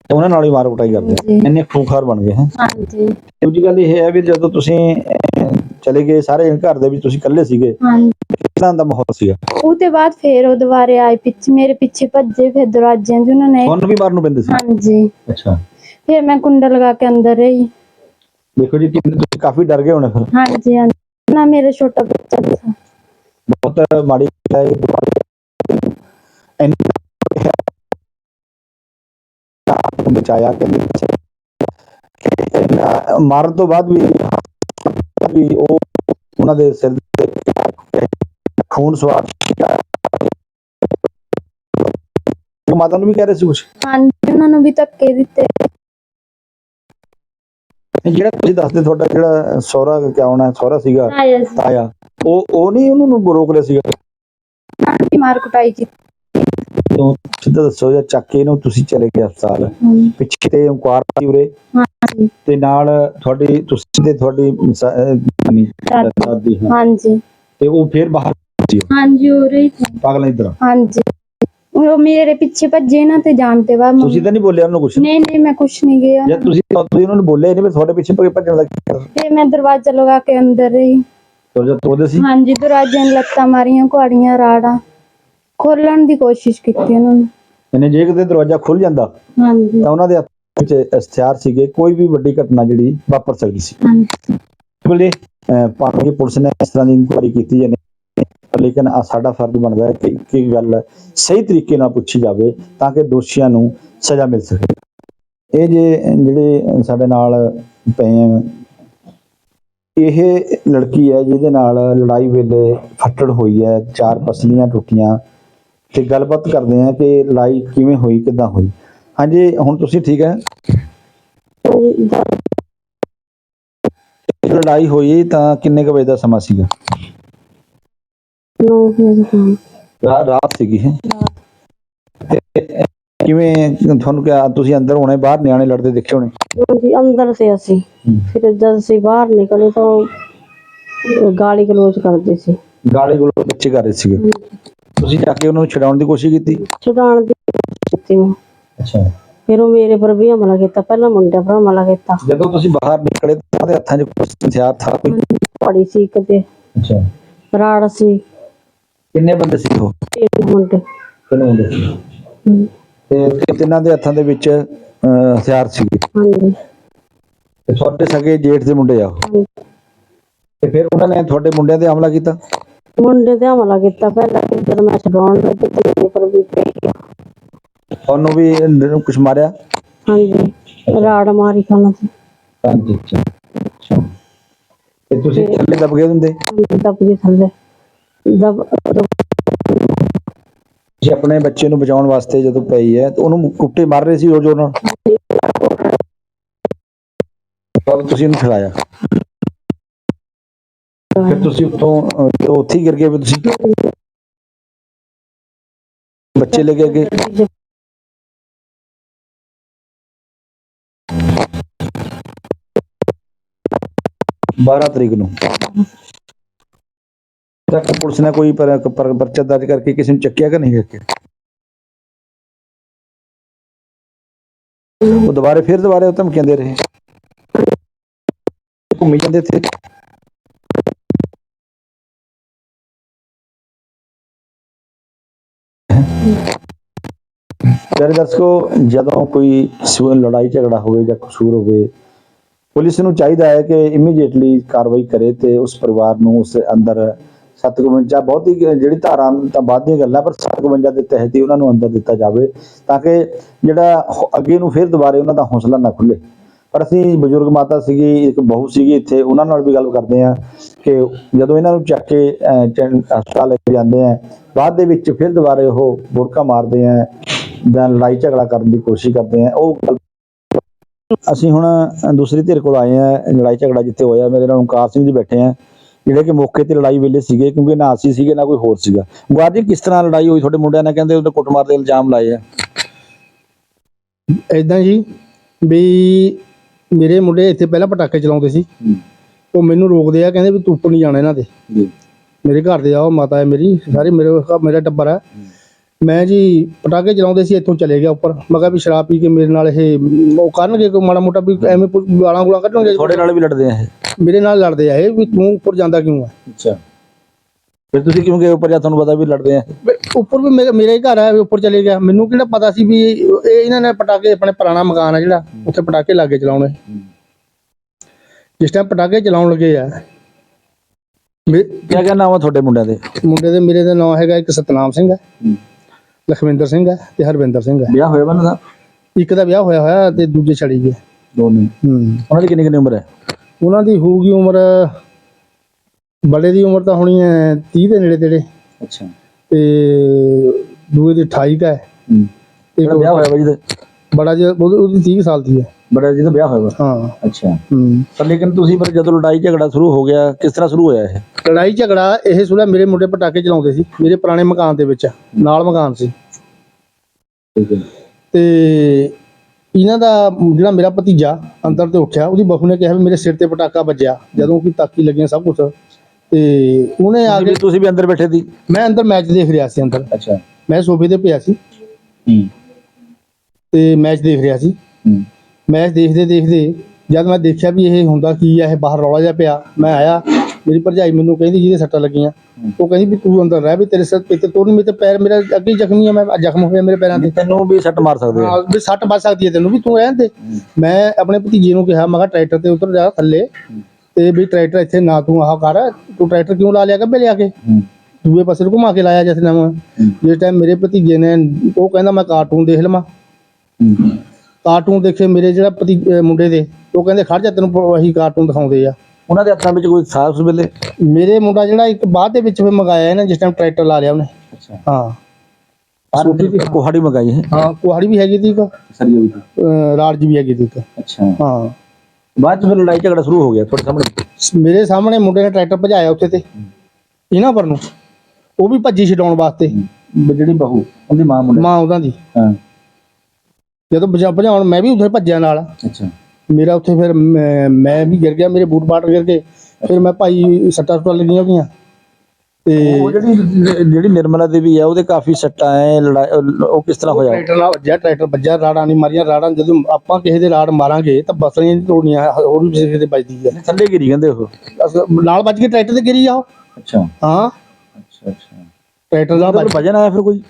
Speaker 1: ਤੇ ਉਹਨਾਂ ਨਾਲ ਹੀ ਮਾਰ ਕੁਟਾਈ ਕਰਦੇ
Speaker 6: ਜੀ।
Speaker 1: ਇੰਨੇ ਖੂਖਾਰ ਬਣ ਗਏ ਹੈ।
Speaker 6: ਹਾਂਜੀ।
Speaker 1: ਦੂਜੀ ਗੱਲ ਇਹ ਹੈ ਵੀ ਜਦੋਂ ਤੁਸੀਂ ਅਹ, ਚਲੇ ਗਏ ਸਾਰੇ ਘਰ ਦੇ ਵਿੱਚ ਤੁਸੀਂ ਇਕੱਲੇ ਸੀਗੇ
Speaker 6: ਹਾਂਜੀ।
Speaker 1: ਤਰ੍ਹਾਂ ਦਾ ਮਾਹੌਲ ਸੀਗਾ?
Speaker 6: ਉਹਦੇ ਬਾਅਦ ਫੇਰ ਉਹ ਦੁਬਾਰੇ ਆਏ ਪਿੱਛੇ ਮੇਰੇ ਪਿੱਛੇ ਭੱਜੇ ਫਿਰ ਦਰਵਾਜ਼ਿਆਂ 'ਚ ਉਹਨਾਂ ਨੇ
Speaker 1: ਤੁਹਾਨੂੰ ਵੀ ਮਾਰਨ ਨੂੰ ਪੈਂਦੇ ਸੀ।
Speaker 6: ਹਾਂਜੀ।
Speaker 1: ਅੱਛਾ।
Speaker 6: ਫਿਰ ਮੈਂ ਕੁੰਡਾ ਲਗਾ ਕੇ ਅੰਦਰ ਰਹੀ।
Speaker 1: ਦੇਖੋ ਜੀ ਕਿੰਨੇ ਤੁਸੀਂ ਕਾਫੀ ਡਰ ਗਏ ਹੋਣੇ ਫਿਰ।
Speaker 6: ਹਾਂਜੀ ਹਾਂਜੀ। ਨਾ ਮੇਰਾ ਛੋਟਾ ਬੱਚਾ ਸੀ।
Speaker 1: ਬਹੁਤ ਮਾੜੀ ਗੱਲ ਹੈ। ਇਹ। ਇੰਨੀ ਆਪ ਬਚਾਇਆ ਕਹਿੰਦੇ ਮਾਰਨ ਤੋਂ ਬਾਅਦ ਵੀ ਵੀ ਉਹ ਉਹਨਾਂ ਦੇ ਸਿਰ ਤੇ ਖੂਨ ਸਵਾਰ ਮਾਤਾ ਨੂੰ ਵੀ ਕਹਿ ਰਹੇ ਸੀ ਕੁਛ?
Speaker 6: ਹਾਂਜੀ ਉਹਨਾਂ ਨੂੰ ਵੀ ਧੱਕੇ ਦਿੱਤੇ।
Speaker 1: ਜਿਹੜਾ ਤੁਸੀਂ ਦੱਸਦੇ ਤੁਹਾਡਾ ਜਿਹੜਾ ਸਹੁਰਾ ਕਿਆ ਹੋਣਾ ਸਹੁਰਾ ਸੀਗਾ
Speaker 6: ਤਾਇਆ
Speaker 1: ਉਹ ਉਹ ਨਹੀਂ ਉਹਨੂੰ ਨੂੰ ਰੋਕ ਰਿਹਾ ਸੀਗਾ?
Speaker 6: ਮਾਰ ਕੁਟਾਈ ਕੀਤੀ।
Speaker 1: ਤੋਂ ਸਿੱਧਾ ਦੱਸੋ ਜਾਂ ਚੱਕ ਕੇ ਇਹਨੂੰ ਤੁਸੀਂ ਚਲੇ ਗਏ ਹਸਪਤਾਲ।
Speaker 6: ਹਾਂਜੀ।
Speaker 1: ਪਿੱਛੇ ਤੇ ਓਂਕਾਰ ਸੀ ਉਰੇ।
Speaker 6: ਹਾਂਜੀ।
Speaker 1: ਤੇ ਨਾਲ ਤੁਹਾਡੀ ਤੁਸੀਂ ਤੇ ਤੁਹਾਡੀ ਸ- ਅਹ ਨਹੀਂ,
Speaker 6: ਦਾਦੀ।
Speaker 1: ਦਾਦੀ ਹਾਂ।
Speaker 6: ਹਾਂਜੀ।
Speaker 1: ਤੇ ਉਹ ਫਿਰ ਬਾਹਰ ਸੀ
Speaker 6: ਹਾਂਜੀ ਹੋ ਰਹੀ ਸੀ।
Speaker 1: ਪਾਗਲ ਇਧਰ।
Speaker 6: ਹਾਂਜੀ। ਉਹ ਮੇਰੇ ਪਿੱਛੇ ਭੱਜੇ ਨਾ ਤੇ ਜਾਣ ਤੇ ਬਾਅਦ
Speaker 1: ਤੁਸੀਂ ਤਾਂ ਨਹੀਂ ਬੋਲਿਆ ਉਹਨੂੰ ਕੁਝ
Speaker 6: ਨਹੀਂ ਨਹੀਂ ਮੈਂ ਕੁਛ ਨਹੀਂ ਗਿਆ
Speaker 1: ਜਾਂ ਤੁਸੀਂ ਤੁਸੀਂ ਉਹਨਾਂ ਨੂੰ ਬੋਲਿਆ ਨਹੀਂ ਵੀ ਤੁਹਾਡੇ ਪਿੱਛੇ ਭੱਜ- ਭੱਜਣ ਲੱਗੇ
Speaker 6: ਫਿਰ ਮੈਂ ਦਰਵਾਜ਼ਾ ਲਗਾ ਕੇ ਅੰਦਰ ਰਹੀ।
Speaker 1: ਤੇ ਜਦ ਤੋਦੇ ਸੀ?
Speaker 6: ਹਾਂਜੀ ਦਰਵਾਜ਼ੇ ਨੇ ਲੱਤਾਂ ਮਾਰੀਆਂ ਕੁਆੜੀਆਂ ਰਾੜਾਂ। ਖੋਲਣ ਦੀ ਕੋਸ਼ਿਸ਼ ਕੀਤੀ ਉਹਨਾਂ ਨੇ।
Speaker 1: ਇਹਨੇ ਜੇ ਕਿਤੇ ਦਰਵਾਜ਼ਾ ਖੁੱਲ ਜਾਂਦਾ
Speaker 6: ਹਾਂਜੀ।
Speaker 1: ਤਾਂ ਉਹਨਾਂ ਦੇ ਹੱਥ ਵਿੱਚ ਹਥਿਆਰ ਸੀਗੇ ਕੋਈ ਵੀ ਵੱਡੀ ਘਟਨਾ ਜਿਹੜੀ ਵਾਪਰ ਸਕਦੀ ਸੀ।
Speaker 6: ਹਾਂਜੀ।
Speaker 1: ਬਿਲਕੁਲ ਜੀ ਭਾਵੇਂ ਪੁਲਿਸ ਨੇ ਇਸ ਤਰ੍ਹਾਂ ਦੀ ਇਨਕੁਆਇਰੀ ਕੀਤੀ ਜਾਂਦੀ ਲੇਕਿਨ ਆ ਸਾਡਾ ਫਰਜ਼ ਬਣਦਾ ਹੈ ਕਿ ਕਿ ਗੱਲ ਸਹੀ ਤਰੀਕੇ ਨਾਲ ਪੁੱਛੀ ਜਾਵੇ ਤਾਂ ਕਿ ਦੋਸ਼ੀਆਂ ਨੂੰ ਸਜ਼ਾ ਮਿਲ ਸਕੇ। ਇਹ ਜੇ ਜਿਹੜੇ ਸਾਡੇ ਨਾਲ ਪਏ ਆ ਇਹ ਲੜਕੀ ਹੈ ਜਿਹਦੇ ਨਾਲ ਲੜਾਈ ਵੇਲੇ ਫੱਟੜ ਹੋਈ ਹੈ ਚਾਰ ਪਸਲੀਆਂ ਟੁੱਟੀਆਂ ਤੇ ਗੱਲਬਾਤ ਕਰਦੇ ਆ ਕਿ ਲੜਾਈ ਕਿਵੇਂ ਹੋਈ ਕਿੱਦਾਂ ਹੋਈ। ਹਾਂਜੀ ਹੁਣ ਤੁਸੀਂ ਠੀਕ ਹੈ? ਲੜਾਈ ਹੋਈ ਤਾਂ ਕਿੰਨੇ ਕੁ ਵਜੇ ਦਾ ਸਮਾਂ ਸੀਗਾ?
Speaker 6: ਨੌ ਵਜੇ ਤੋਂ
Speaker 1: ਰਾ- ਰਾਤ ਸੀਗੀ ਹੈ ਕਿਵੇਂ ਤੁਹਾਨੂੰ ਕਿਹਾ ਤੁਸੀਂ ਅੰਦਰ ਹੋਣੇ ਬਾਹਰ ਨਿਆਣੇ ਲੜਦੇ ਦੇਖੇ ਹੋਣੇ?
Speaker 7: ਅੰਦਰ ਸੀ ਅਸੀਂ। ਫਿਰ ਜਦ ਅਸੀਂ ਬਾਹਰ ਨਿਕਲੇ ਤਾਂ ਉਹ ਗਾਲੀ ਗਲੋਚ ਕਰਦੇ ਸੀ।
Speaker 1: ਗਾਲੀ ਗਲੋਚ ਬੱਚੇ ਕਰ ਰਹੇ ਸੀਗੇ। ਤੁਸੀਂ ਜਾ ਕੇ ਉਹਨਾਂ ਨੂੰ ਛਡਾਉਣ ਦੀ ਕੋਸ਼ਿਸ਼ ਕੀਤੀ?
Speaker 7: ਛੁਡਾਉਣ ਦੀ ਕੋਸ਼ਿਸ਼ ਕੀਤੀ ਮੈਂ।
Speaker 1: ਅੱਛਾ।
Speaker 7: ਫਿਰ ਉਹ ਮੇਰੇ ਪਰ ਵੀ ਹਮਲਾ ਕੀਤਾ ਪਹਿਲਾਂ ਮੁੰਡੇ ਪਰ ਹਮਲਾ ਕੀਤਾ।
Speaker 1: ਜਦੋਂ ਤੁਸੀਂ ਬਾਹਰ ਨਿਕਲੇ ਤਾਂ ਉਹਦੇ ਹੱਥਾਂ 'ਚ ਕੁਛ ਹਥਿਆਰ ਥਾ ਕੋਈ
Speaker 7: ਪੜੀ ਸੀ ਕਿਤੇ
Speaker 1: ਅੱਛਾ।
Speaker 7: ਰਾੜ ਸੀ।
Speaker 1: ਕਿੰਨੇ ਬੰਦੇ ਸੀ ਉਹ?
Speaker 7: ਤਿੰਨ ਮੁੰਡੇ।
Speaker 1: ਕਿੰਨੇ ਮੁੰਡੇ ਸੀ।
Speaker 7: ਹਮ,
Speaker 1: ਤੇ ਤੇ ਤਿੰਨਾਂ ਦੇ ਹੱਥਾਂ ਦੇ ਵਿੱਚ ਅਹ, ਹਥਿਆਰ ਸੀਗੇ।
Speaker 7: ਹਾਂਜੀ।
Speaker 1: ਤੇ ਤੁਹਾਡੇ ਸਗੇ ਜੇਠ ਦੇ ਮੁੰਡੇ ਆ ਉਹ।
Speaker 7: ਹਾਂਜੀ।
Speaker 1: ਤੇ ਫਿਰ ਉਹਨਾਂ ਨੇ ਤੁਹਾਡੇ ਮੁੰਡਿਆਂ ਤੇ ਹਮਲਾ ਕੀਤਾ?
Speaker 7: ਮੁੰਡੇ ਤੇ ਹਮਲਾ ਕੀਤਾ ਪਹਿਲਾਂ ਫਿਰ ਜਦ ਮੈਂ ਛਡਾਉਣ ਲੱਗੀ ਤਾਂ ਮੇਰੇ ਪਰ ਵੀ ਪੈ ਗਿਆ।
Speaker 1: ਉਹਨੂੰ ਵੀ ਕੁਝ ਮਾਰਿਆ?
Speaker 7: ਹਾਂਜੀ ਰਾੜ ਮਾਰੀ ਖਾਣਾ ਸੀ
Speaker 1: ਹਾਂਜੀ ਅੱਛਾ ਤੇ ਤੁਸੀਂ ਥੱਲੇ ਦਬ ਗਏ ਹੁੰਦੇ?
Speaker 7: ਹਾਂਜੀ, ਦੱਬ ਗਈ ਥੱਲੇ। ਦਬ
Speaker 1: ਤੁਸੀਂ ਆਪਣੇ ਬੱਚੇ ਨੂੰ ਬਚਾਉਣ ਵਾਸਤੇ ਜਦੋਂ ਪਈ ਹੈ ਤੇ ਉਹਨੂੰ ਕੁੱਟੇ ਮਾਰ ਰਹੇ ਸੀ ਉਹ ਜੋ ਉਹਨਾਂ ਪਰ ਤੁਸੀਂ ਉਹਨੂੰ ਛੜਾਇਆ ਫਿਰ ਤੁਸੀਂ ਉੱਥੋਂ ਅਹ, ਤੇ ਉੱਥੇ ਹੀ ਗਿਰ ਗਏ ਫਿਰ ਤੁਸੀਂ ਬੱਚੇ ਲੈ ਕੇ ਅੱਗੇ? 12 ਤਰੀਕ ਨੂੰ। ਤੱਕ ਪੁਲਿਸ ਨੇ ਕੋਈ ਪਰ ਪਰ- ਪਰਚਾ ਦਰਜ ਕਰਕੇ ਕਿਸੇ ਨੂੰ ਚੱਕਿਆ ਕਿ ਨਹੀਂ ਚੱਕਿਆ? ਉਹ ਦੁਬਾਰੇ ਫਿਰ ਦੁਬਾਰੇ ਉਹ ਧਮਕੀਆਂ ਦੇ ਰਹੇ। ਘੁੰਮੀ ਜਾਂਦੇ ਇੱਥੇ। ਪਿਆਰੇ ਦਰਸ਼ਕੋ, ਜਦੋਂ ਕੋਈ ਸੂ- ਲੜਾਈ ਝਗੜਾ ਹੋਵੇ ਜਾਂ ਕਸੂਰ ਹੋਵੇ, ਪੁਲਿਸ ਨੂੰ ਚਾਹੀਦਾ ਹੈ ਕਿ ਇਮੀਡੀਏਟਲੀ ਕਾਰਵਾਈ ਕਰੇ ਤੇ ਉਸ ਪਰਿਵਾਰ ਨੂੰ ਉਸ ਅੰਦਰ 752 ਬਹੁਤੀ ਜਿਹੜੀ ਧਾਰਾ ਤਾਂ ਬਾਅਦ ਦੀਆਂ ਗੱਲਾਂ, ਪਰ 752 ਦੇ ਤਹਿਤ ਹੀ ਉਹਨਾਂ ਨੂੰ ਅੰਦਰ ਦਿੱਤਾ ਜਾਵੇ ਤਾਂ ਕਿ ਜਿਹੜਾ ਅੱਗੇ ਨੂੰ ਫਿਰ ਦੁਬਾਰੇ ਉਹਨਾਂ ਦਾ ਹੌਸਲਾ ਨਾ ਖੁੱਲੇ। ਪਰ ਅਸੀਂ ਬਜ਼ੁਰਗ ਮਾਤਾ ਸੀਗੀ, ਇੱਕ ਬਹੂ ਸੀਗੀ, ਇੱਥੇ ਉਹਨਾਂ ਨਾਲ ਵੀ ਗੱਲ ਕਰਦੇ ਆ ਕਿ ਜਦੋਂ ਇਹਨਾਂ ਨੂੰ ਚੱਕ ਕੇ ਹਸਪਤਾਲ ਲੈ ਜਾਂਦੇ ਆ ਬਾਅਦ ਦੇ ਵਿੱਚ ਫਿਰ ਦੁਬਾਰੇ ਉਹ ਬੁਰਕਾ ਮਾਰਦੇ ਆ ਜਾਂ ਲੜਾਈ ਝਗੜਾ ਕਰਨ ਦੀ ਕੋਸ਼ਿਸ਼ ਕਰਦੇ ਆ ਉਹ ਅਸੀਂ ਹੁਣ ਦੂਸਰੀ ਧਿਰ ਕੋਲ ਆਏ ਆ ਲੜਾਈ ਝਗੜਾ ਜਿੱਥੇ ਹੋਇਆ ਮੇਰੇ ਨਾਲ ਓਮਕਾਰ ਸਿੰਘ ਜੀ ਬੈਠੇ ਆ ਜਿਹੜੇ ਕਿ ਮੌਕੇ ਤੇ ਲੜਾਈ ਵੇਲੇ ਸੀਗੇ ਕਿਉਂਕਿ ਨਾ ਅਸੀਂ ਸੀਗੇ ਨਾ ਕੋਈ ਹੋਰ ਸੀਗਾ। ਜੀ ਕਿਸ ਤਰ੍ਹਾਂ ਲੜਾਈ ਹੋਈ? ਤੁਹਾਡੇ ਮੁੰਡਿਆਂ ਨੇ ਕਹਿੰਦੇ ਉਹਦੇ ਕੁੱਟਮਾਰ ਦੇ ਇਲਜ਼ਾਮ ਲਾਏ ਆ।
Speaker 8: ਇਦਾਂ ਜੀ ਵੀ ਮੇਰੇ ਮੁੰਡੇ ਇੱਥੇ ਪਹਿਲਾਂ ਪਟਾਕੇ ਚਲਾਉਂਦੇ ਸੀ। ਉਹ ਮੈਨੂੰ ਰੋਕਦੇ ਆ ਕਹਿੰਦੇ ਵੀ ਤੂੰ ਉੱਪਰ ਨਹੀਂ ਜਾਣਾ ਇਹਨਾਂ ਦੇ।
Speaker 1: ਜੀ।
Speaker 8: ਮੇਰੇ ਘਰ ਦੇ ਆ ਉਹ ਮਾਤਾ ਹੈ ਮੇਰੀ ਸਾਰੇ ਮੇਰੇ ਮੇਰਾ ਟੱਬਰ ਹੈ। ਮੈਂ ਜੀ ਪਟਾਕੇ ਚਲਾਉਂਦੇ ਸੀ ਇੱਥੋਂ ਚਲੇ ਗਿਆ ਉੱਪਰ। ਮੈਂ ਕਿਹਾ ਵੀ ਸ਼ਰਾਬ ਪੀ ਕੇ ਮੇਰੇ ਨਾਲ ਇਹ ਉਹ ਕਰਨਗੇ ਕੋਈ ਮਾੜਾ ਮੋਟਾ ਵੀ ਐਵੇਂ ਪੁ- ਗਾਲਾਂ ਗੁਲਾਂ ਕੱਢਣਗੇ
Speaker 1: ਤੁਹਾਡੇ ਨਾਲ ਵੀ ਲੜਦੇ ਆ ਇਹ?
Speaker 8: ਮੇਰੇ ਨਾਲ ਲੜਦੇ ਆ ਇਹ ਵੀ ਤੂੰ ਉੱਪਰ ਜਾਂਦਾ ਕਿਉਂ ਆ?
Speaker 1: ਅੱਛਾ। ਫਿਰ ਤੁਸੀਂ ਕਿਉਂ ਗਏ ਉੱਪਰ ਜਾਂ ਤੁਹਾਨੂੰ ਪਤਾ ਵੀ ਲੜਦੇ ਆ?
Speaker 8: ਵੀ ਉੱਪਰ ਵੀ ਮੇਰੇ ਮੇਰੇ ਹੀ ਘਰ ਹੈ ਵੀ ਉੱਪਰ ਚਲੇ ਗਿਆ। ਮੈਨੂੰ ਕਿਹੜਾ ਪਤਾ ਸੀ ਵੀ ਇਹ ਇਹਨਾਂ ਨੇ ਪਟਾਕੇ ਆਪਣੇ ਪੁਰਾਣਾ ਮਕਾਨ ਹੈ ਜਿਹੜਾ ਉੱਥੇ ਪਟਾਕੇ ਲਾਗੇ ਚਲਾਉਣੇ। ਜਿਸ ਟਾਈਮ ਪਟਾਕੇ ਚਲਾਉਣ ਲੱਗੇ ਆ ਮੇ-
Speaker 1: ਕਿਆ ਕਿਆ ਨਾਮ ਆ ਤੁਹਾਡੇ ਮੁੰਡਿਆਂ ਦੇ?
Speaker 8: ਮੁੰਡੇ ਦੇ ਮੇਰੇ ਦਾ ਨਾਮ ਹੈਗਾ ਇੱਕ ਸਤਨਾਮ ਸਿੰਘ ਹੈ ਲਖਵਿੰਦਰ ਸਿੰਘ ਹੈ ਤੇ ਹਰਵਿੰਦਰ ਸਿੰਘ ਹੈ।
Speaker 1: ਵਿਆਹ ਹੋਇਆ ਬਣਾ ਦਾ?
Speaker 8: ਇੱਕ ਦਾ ਵਿਆਹ ਹੋਇਆ ਹੋਇਆ ਤੇ ਦੂਜੇ ਛੜੀ ਗਏ।
Speaker 1: ਦੋਨੇ।
Speaker 8: ਹੂੰ।
Speaker 1: ਉਹਨਾਂ ਦੀ ਕਿੰਨੀ ਕਿੰਨੀ ਉਮਰ ਹੈ?
Speaker 8: ਉਹਨਾਂ ਦੀ ਹੋਊਗੀ ਉਮਰ ਬੜੇ ਦੀ ਉਮਰ ਤਾਂ ਹੋਣੀ ਹੈ 30 ਦੇ ਨੇੜੇ ਤੇੜੇ।
Speaker 1: ਅੱਛਾ।
Speaker 8: ਤੇ ਦੂਏ ਦੀ 28 ਦਾ ਹੈ।
Speaker 1: ਹੂੰ।
Speaker 8: ਤੇ
Speaker 1: ਵਿਆਹ ਹੋਇਆ ਬਾਈ ਜੀ
Speaker 8: ਬੜਾ ਜਿਹਾ ਉਹਦੀ ਉਹਦੀ 30 ਸਾਲ ਦੀ ਹੈ।
Speaker 1: ਬੜਾ ਜੀ ਦਾ ਵਿਆਹ ਹੋਇਆ ਵਾ।
Speaker 8: ਹਾਂ।
Speaker 1: ਅੱਛਾ।
Speaker 8: ਹੂੰ।
Speaker 1: ਪਰ ਲੇਕਿਨ ਤੁਸੀਂ ਫਿਰ ਜਦੋਂ ਲੜਾਈ ਝਗੜਾ ਸ਼ੁਰੂ ਹੋ ਗਿਆ ਕਿਸ ਤਰ੍ਹਾਂ ਸ਼ੁਰੂ ਹੋਇਆ ਇਹ?
Speaker 8: ਲੜਾਈ ਝਗੜਾ ਇਹ ਸੁਣਿਆ ਮੇਰੇ ਮੁੰਡੇ ਪਟਾਕੇ ਚਲਾਉਂਦੇ ਸੀ ਮੇਰੇ ਪੁਰਾਣੇ ਮਕਾਨ ਦੇ ਵਿੱਚ ਨਾਲ ਮਕਾਨ ਸੀ।
Speaker 1: ਠੀਕ ਹੈ।
Speaker 8: ਤੇ ਇਹਨਾਂ ਦਾ ਜਿਹੜਾ ਮੇਰਾ ਭਤੀਜਾ ਅੰਦਰ ਤੇ ਉੱਠਿਆ ਉਹਦੀ ਬਹੂ ਨੇ ਕਿਹਾ ਵੀ ਮੇਰੇ ਸਿਰ ਤੇ ਪਟਾਕਾ ਵੱਜਿਆ ਜਦੋਂ ਕਿ ਤਾਕੀ ਲੱਗੀਆਂ ਸਭ ਕੁਝ ਤੇ ਉਹਨੇ ਆ ਕੇ
Speaker 1: ਤੁਸੀਂ ਵੀ ਅੰਦਰ ਬੈਠੇ ਸੀ?
Speaker 8: ਮੈਂ ਅੰਦਰ ਮੈਚ ਦੇਖ ਰਿਹਾ ਸੀ ਅੰਦਰ।
Speaker 1: ਅੱਛਾ।
Speaker 8: ਮੈਂ ਸੋਫੇ ਤੇ ਪਿਆ ਸੀ।
Speaker 1: ਹੂੰ।
Speaker 8: ਤੇ ਮੈਚ ਦੇਖ ਰਿਹਾ ਸੀ।
Speaker 1: ਹੂੰ।
Speaker 8: ਮੈਚ ਦੇਖਦੇ ਦੇਖਦੇ ਜਦ ਮੈਂ ਦੇਖਿਆ ਵੀ ਇਹ ਹੁੰਦਾ ਕੀ ਆ ਇਹ ਬਾਹਰ ਰੌਲਾ ਜਿਹਾ ਪਿਆ ਮੈਂ ਆਇਆ ਮੇਰੀ ਭਰਜਾਈ ਮੈਨੂੰ ਕਹਿੰਦੀ ਜਿਹਦੇ ਸੱਟਾਂ ਲੱਗੀਆਂ। ਉਹ ਕਹਿੰਦੀ ਵੀ ਤੂੰ ਅੰਦਰ ਰਹਿ ਵੀ ਤੇਰੇ ਸਿਰ ਤੇ ਤੋੜ ਮੇਰੇ ਪੈਰ ਮੇਰਾ ਅੱਗੇ ਜ਼ਖਮੀ ਆ ਮੈਂ ਜ਼ਖਮ ਹੋਇਆ ਮੇਰੇ ਪੈਰਾਂ ਤੇ।
Speaker 1: ਤੈਨੂੰ ਵੀ ਸੱਟ ਮਾਰ ਸਕਦੇ ਆ।
Speaker 8: ਵੀ ਸੱਟ ਵੱਜ ਸਕਦੀ ਹੈ ਤੈਨੂੰ ਵੀ ਤੂੰ ਰਹਿਣ ਦੇ। ਮੈਂ ਆਪਣੇ ਭਤੀਜੇ ਨੂੰ ਕਿਹਾ ਮੈਂ ਕਿਹਾ ਟਰੈਕਟਰ ਤੇ ਉਤਰ ਜਾ ਥੱਲੇ ਤੇ ਵੀ ਟਰੈਕਟਰ ਇੱਥੇ ਨਾ ਤੂੰ ਆਹ ਕਰ ਤੂੰ ਟਰੈਕਟਰ ਕਿਉਂ ਲਾ ਲਿਆ ਗੱਬੇ ਲਿਆ ਕੇ? ਦੂਏ ਪਾਸੇ ਨੂੰ ਘੁਮਾ ਕੇ ਲਾਇਆ ਜਿਸ ਜਿਸ ਟਾਈਮ ਮੇਰੇ ਭਤੀਜੇ ਨੇ ਉਹ ਕਹਿੰਦਾ ਮੈਂ ਕਾਰਟੂਨ ਦੇਖ ਲਵਾਂ। ਕਾਰਟੂਨ ਦੇਖੇ ਮੇਰੇ ਜਿਹੜਾ ਅਹ ਮੁੰਡੇ ਦੇ ਉਹ ਕਹਿੰਦੇ ਖੜ ਜਾ ਤੈਨੂੰ ਪ- ਅਸੀਂ ਕਾਰਟੂਨ ਦਿਖਾਉਂਦੇ ਆ।
Speaker 1: ਉਹਨਾਂ ਦੇ ਹੱਥਾਂ ਵਿੱਚ ਕੋਈ ਸਾਹ ਉਸ ਵੇਲੇ?
Speaker 8: ਮੇਰੇ ਮੁੰਡਾ ਜਿਹੜਾ ਇੱਕ ਬਾਅਦ ਦੇ ਵਿੱਚ ਫਿਰ ਮੰਗਾਇਆ ਨਾ ਜਿਸ ਟਾਈਮ ਟਰੈਕਟਰ ਲਾ ਲਿਆ ਉਹਨੇ।
Speaker 1: ਅੱਛਾ।
Speaker 8: ਹਾਂ।
Speaker 1: ਕੁਹਾੜੀ ਮਗਾਈ ਹੈ।
Speaker 8: ਹਾਂ ਕੁਹਾੜੀ ਵੀ ਹੈਗੀ ਤੀ ਇੱਕ।
Speaker 1: ਸਰੀਆ ਵੀ
Speaker 8: ਅਹ ਰਾਜ ਵੀ ਹੈਗੀ ਤੀ ਇੱਕ।
Speaker 1: ਅੱਛਾ।
Speaker 8: ਹਾਂ।
Speaker 1: ਬਾਅਦ ਚ ਫਿਰ ਲੜਾਈ ਝਗੜਾ ਸ਼ੁਰੂ ਹੋ ਗਿਆ ਤੁਹਾਡੇ ਸਾਹਮਣੇ?
Speaker 8: ਮੇਰੇ ਸਾਹਮਣੇ ਮੁੰਡੇ ਨੇ ਟਰੈਕਟਰ ਭਜਾਇਆ ਉੱਥੇ ਤੇ। ਇਹਨਾਂ ਪਰ ਨੂੰ। ਉਹ ਵੀ ਭੱਜੀ ਛਡਾਉਣ ਵਾਸਤੇ।
Speaker 1: ਵੀ ਜਿਹੜੀ ਬਹੂ ਉਹਦੀ ਮਾਂ ਮੁੰਡੇ
Speaker 8: ਮਾਂ ਉਹਦਾ ਦੀ।
Speaker 1: ਹਾਂ।
Speaker 8: ਜਦੋਂ ਭਜਾ ਭਜਾਉਣ ਮੈਂ ਵੀ ਉੱਥੇ ਭੱਜਿਆ ਨਾਲ।
Speaker 1: ਅੱਛਾ।
Speaker 8: ਮੇਰਾ ਉੱਥੇ ਫਿਰ ਮੈਂ ਮੈਂ ਵੀ ਗਿਰ ਗਿਆ ਮੇਰੇ ਬੂਟ ਬਾਟ ਗਿਰ ਗਏ। ਫਿਰ ਮੈਂ ਭਾਈ ਸੱਟਾਂ ਸੁੱਟਾਂ ਲੱਗੀਆਂ ਹੋਈਆਂ। ਤੇ
Speaker 1: ਉਹ ਜਿਹੜੀ ਜਿਹੜੀ ਨਿਰਮਲਾ ਦੇਵੀ ਹੈ ਉਹਦੇ ਕਾਫੀ ਸੱਟਾਂ ਐ ਲੜਾਈ ਉਹ- ਉਹ ਕਿਸ ਤਰ੍ਹਾਂ ਹੋਇਆ?
Speaker 8: ਟਰੈਕਟਰ ਨਾਲ ਵੱਜਿਆ ਟਰੈਕਟਰ ਵੱਜਿਆ ਰਾੜਾਂ ਨਹੀਂ ਮਾਰੀਆਂ ਰਾੜਾਂ ਜਦੋਂ ਆਪਾਂ ਕਿਸੇ ਦੇ ਰਾੜ ਮਾਰਾਂਗੇ ਤਾਂ ਬਸਣੀਆਂ ਨਹੀਂ ਤੋੜਨੀਆਂ ਹੋਰ ਵੀ ਕਿਸੇ ਦੇ ਵੱਜਦੀ ਹੈ
Speaker 1: ਥੱਲੇ ਗਿਰੀ ਕਹਿੰਦੇ ਉਹ?
Speaker 8: ਅਸ- ਨਾਲ ਵੱਜ ਕੇ ਟਰੈਕਟਰ ਤੇ ਗਿਰੀ ਆ ਉਹ।
Speaker 1: ਅੱਛਾ।
Speaker 8: ਹਾਂ।
Speaker 1: ਅੱਛਾ ਅੱਛਾ।
Speaker 8: ਟਰੈਕਟਰ ਨਾਲ ਵੱਜ
Speaker 1: ਵਜਨ ਆਇਆ ਫਿਰ ਕੋਈ?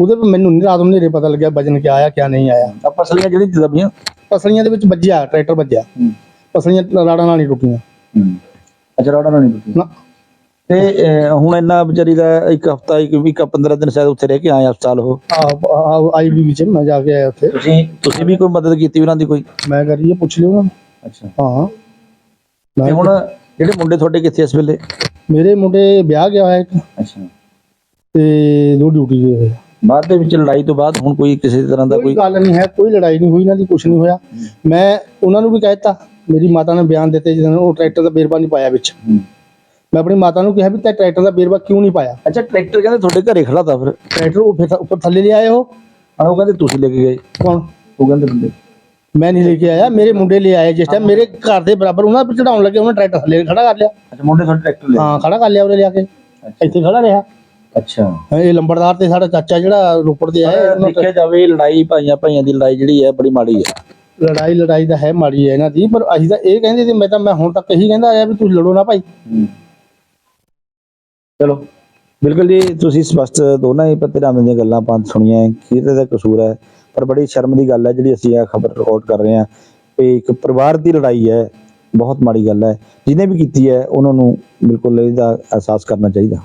Speaker 8: ਉਹਦੇ ਪਰ ਮੈਨੂੰ ਨਹੀਂ ਰਾਤ ਨੂੰ ਨੇਰੇ ਪਤਾ ਲੱਗਿਆ ਵਜਨ ਕਿਆ ਆਇਆ ਕਿਆ ਨਹੀਂ ਆਇਆ।
Speaker 1: ਆ ਪਸਲੀਆਂ ਜਿਹੜੀ ਦਬੀਆਂ
Speaker 8: ਪਸਲੀਆਂ ਦੇ ਵਿੱਚ ਵੱਜਿਆ ਟਰੈਕਟਰ ਵੱਜਿਆ। ਪਸਲੀਆਂ ਰਾੜਾਂ ਨਾਲ ਨਹੀਂ ਟੁੱਟੀਆਂ।
Speaker 1: ਅੱਛਾ ਰੋੜਾ ਨਹੀਂ ਟੁੱਟੀ
Speaker 8: ਨਾ।
Speaker 1: ਤੇ ਅਹ, ਹੁਣ ਇੰਨਾ ਵਿਚਾਰੀ ਦਾ ਇੱਕ ਹਫਤਾ ਇੱਕ ਇੱਕ 15 ਦਿਨ ਸ਼ਾਇਦ ਉੱਥੇ ਰਹਿ ਕੇ ਆਏ ਹਸਪਤਾਲ ਉਹ।
Speaker 8: ਆਈ ਵੀ ਵਿੱਚ ਮੈਂ ਜਾ ਕੇ ਆਇਆ ਉੱਥੇ।
Speaker 1: ਤੁਸੀਂ ਤੁਸੀਂ ਵੀ ਕੋਈ ਮਦਦ ਕੀਤੀ ਉਹਨਾਂ ਦੀ ਕੋਈ?
Speaker 8: ਮੈਂ ਕਰੀ ਇਹ ਪੁੱਛ ਲਿਓ ਉਹਨਾਂ ਨੂੰ।
Speaker 1: ਅੱਛਾ।
Speaker 8: ਹਾਂ।
Speaker 1: ਤੇ
Speaker 8: ਮੈਂ
Speaker 1: ਹੁਣ ਜਿਹੜੇ ਮੁੰਡੇ ਤੁਹਾਡੇ ਕਿੱਥੇ ਇਸ ਵੇਲੇ?
Speaker 8: ਮੇਰੇ ਮੁੰਡੇ ਵਿਆਹ ਗਿਆ ਹੋਇਆ ਇੱਕ।
Speaker 1: ਅੱਛਾ।
Speaker 8: ਤੇ ਦੋ ਡਿਊਟੀ ਗਏ ਹੋਏ ਆ।
Speaker 1: ਬਾਅਦ ਦੇ ਵਿੱਚ ਲੜਾਈ ਤੋਂ ਬਾਅਦ ਹੁਣ ਕੋਈ ਕਿਸੇ ਤਰ੍ਹਾਂ ਦਾ
Speaker 8: ਕੋਈ
Speaker 1: ਕੋਈ
Speaker 8: ਗੱਲ ਨਹੀਂ ਹੈ ਕੋਈ ਲੜਾਈ ਨਹੀਂ ਹੋਈ ਇਹਨਾਂ ਦੀ ਕੁਝ ਨਹੀਂ ਹੋਇਆ। ਮੈਂ ਉਹਨਾਂ ਨੂੰ ਵੀ ਕਹਿਤਾ ਮੇਰੀ ਮਾਤਾ ਨੇ ਬਿਆਨ ਦਿੱਤੇ ਜਦੋਂ ਉਹ ਟਰੈਕਟਰ ਦਾ ਬੇਰਵਾ ਨਹੀਂ ਪਾਇਆ ਵਿੱਚ।
Speaker 1: ਹੂੰ।
Speaker 8: ਮੈਂ ਆਪਣੀ ਮਾਤਾ ਨੂੰ ਕਿਹਾ ਵੀ ਤੇ ਟਰੈਕਟਰ ਦਾ ਬੇਰਵਾ ਕਿਉਂ ਨਹੀਂ ਪਾਇਆ?
Speaker 1: ਅੱਛਾ ਟਰੈਕਟਰ ਕਹਿੰਦੇ ਤੁਹਾਡੇ ਘਰੇ ਖੜਾ ਤਾ ਫਿਰ।
Speaker 8: ਟਰੈਕਟਰ ਉਹ ਫਿਰ ਉੱਪਰ ਥੱਲੇ ਲਿਆਏ ਉਹ।
Speaker 1: ਹਾਂ, ਉਹ ਕਹਿੰਦੇ ਤੁਸੀਂ ਲੈ ਕੇ ਗਏ।
Speaker 8: ਕੌਣ?
Speaker 1: ਉਹ ਕਹਿੰਦੇ ਬੰਦੇ।
Speaker 8: ਮੈਂ ਨਹੀਂ ਲੈ ਕੇ ਆਇਆ ਮੇਰੇ ਮੁੰਡੇ ਲੈ ਆਏ ਜਿਸ ਟਾਈਮ ਮੇਰੇ ਘਰ ਦੇ ਬਰਾਬਰ ਉਹਨਾਂ ਪਰ ਚੜਾਉਣ ਲੱਗੇ ਉਹਨਾਂ ਟਰੈਕਟਰ ਥੱਲੇ ਖੜਾ ਕਰ ਲਿਆ।
Speaker 1: ਅੱਛਾ ਮੁੰਡੇ ਤੁਹਾਡੇ ਟਰੈਕਟਰ ਲੈ
Speaker 8: ਹਾਂ ਖੜਾ ਕਰ ਲਿਆ ਉਹਨੇ ਲਿਆ ਕੇ। ਇੱਥੇ ਖੜਾ ਰਿਹਾ।
Speaker 1: ਅੱਛਾ।
Speaker 8: ਇਹ ਲੰਬੜਦਾਰ ਤੇ ਸਾਡਾ ਚਾਚਾ ਜਿਹੜਾ ਰੋਪੜ ਦੇ ਆਏ
Speaker 1: ਪਰ ਦੇਖਿਆ ਜਾਵੇ ਲੜਾਈ ਭਾਈਆਂ ਭਾਈਆਂ ਦੀ ਲੜਾਈ ਜਿਹੜੀ ਹੈ ਬੜੀ ਮਾੜੀ ਹੈ।
Speaker 8: ਲੜਾਈ ਲੜਾਈ ਤਾਂ ਹੈ ਮਾੜੀ ਹੈ ਇਹਨਾਂ ਦੀ ਪਰ ਅਸੀਂ ਤਾਂ ਇਹ ਕਹਿੰਦੇ ਸੀ ਮੈਂ ਤਾਂ ਮੈਂ ਹੁਣ ਤੱਕ ਇਹੀ ਕਹਿੰਦਾ ਆਇਆ ਵੀ ਤੁਸੀਂ ਲੜੋ ਨਾ ਭਾਈ।
Speaker 1: ਚਲੋ ਬਿਲਕੁਲ ਜੀ ਤੁਸੀਂ ਸਪਸ਼ਟ ਦੋਨਾਂ ਹੀ ਧਿਰਾਵਾਂ ਦੀਆਂ ਗੱਲਾਂ ਪੰਜ ਸੁਣੀਆਂ ਕਿਹਦੇ ਦਾ ਕਸੂਰ ਹੈ ਪਰ ਬੜੀ ਸ਼ਰਮ ਦੀ ਗੱਲ ਹੈ ਜਿਹੜੀ ਅਸੀਂ ਇਹ ਖਬਰ ਰਿਕਾਰਡ ਕਰ ਰਹੇ ਹਾਂ ਕਿ ਇੱਕ ਪਰਿਵਾਰ ਦੀ ਲੜਾਈ ਹੈ ਬਹੁਤ ਮਾੜੀ ਗੱਲ ਹੈ ਜਿਹਨੇ ਵੀ ਕੀਤੀ ਹੈ ਉਹਨਾਂ ਨੂੰ ਬਿਲਕੁਲ ਇਹਦਾ ਅਹਿਸਾਸ ਕਰਨਾ ਚਾਹੀਦਾ।